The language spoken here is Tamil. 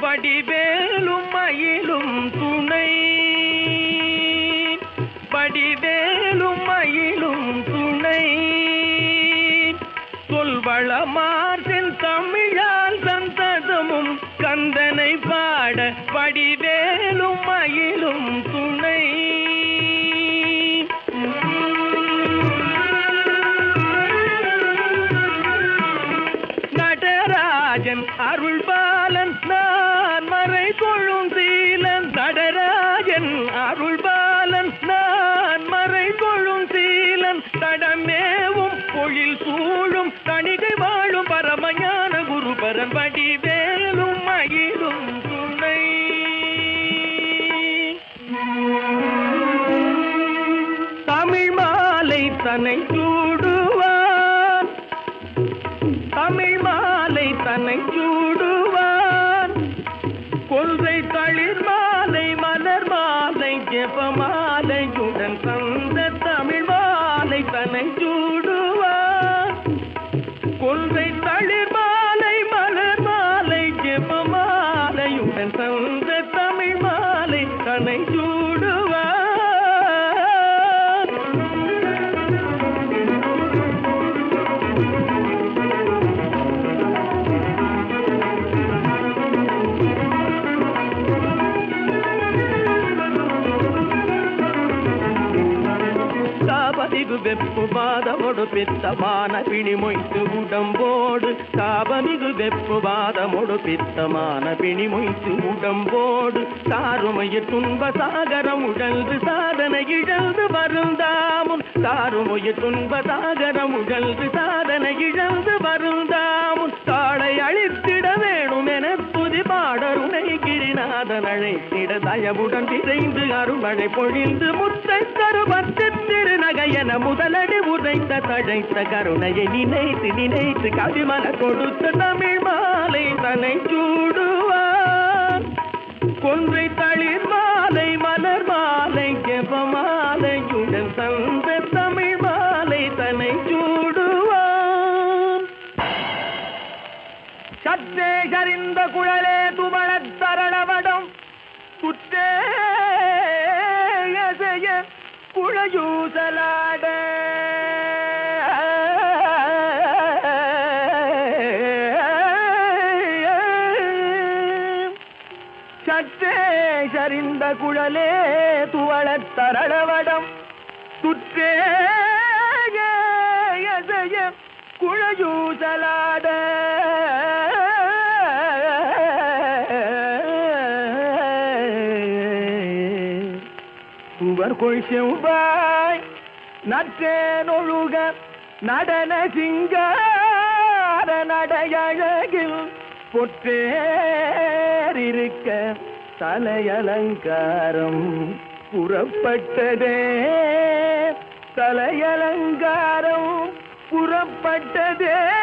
வடிவேலும் மயிலும் துணை. வடிவேலும் மயிலும் துணை. சொல்வளமாற்றின் தமிழால் சந்ததமும் கந்தனை பாட வடிவேலும் மயிலும் துணை. நடராஜன் அருள்பாலன் தொழில் சூழும் தணிகை வாழும் பரமஞான குருபரன் வடிவேலும் மயிலும் துணை. தமிழ் மாலை தன்னை சூடுவான். தமிழ் மாலை தன்னை சூடுவான். கொன்றை தளிர் தன்னை காபமிகு வெப்பு பாதமொடு பித்தமான பிணி மொய்த்து உடம்போடு. காபமிகு வெப்பு பாதமொடு பித்தமான பிணி மொய்த்து உடம்போடு. தாருமைய துன்ப சாகரம் உடல்ந்து சாதனை இழந்து வருந்தாமும். தாருமைய துன்ப சாகரம் உடல்ந்து சாதனை இழந்து வருந்தாமும். திட தயவுடன் விரைந்து அருமழை பொழிந்து முத்தை தருவத்து திருநகையன முதலடி உதைத்த தழைத்த கருணையை நினைத்து நினைத்து கவிமன கொடுத்த தமிழ் மாலை தன்னை சூடுவான். கொன்றை தளிர் மாலை மலர் மாலை ஜெப மாலையுடன் தந்த தமிழ் மாலை தன்னை சூடுவான். சற்றே சரிந்த குழலே துமணத் சற்றே சரிந்த குழலே துவளத் தரளவடம். சுற்றே எசைய குழயூசலாட. சுவர் கொள் செவ்வாய் நற்றேனொழுக நடன சிங்கார நடையழகில் பொற்றேறிருக்க தலையலங்காரம் புறப்பட்டதே. தலையலங்காரம் புறப்பட்டதே.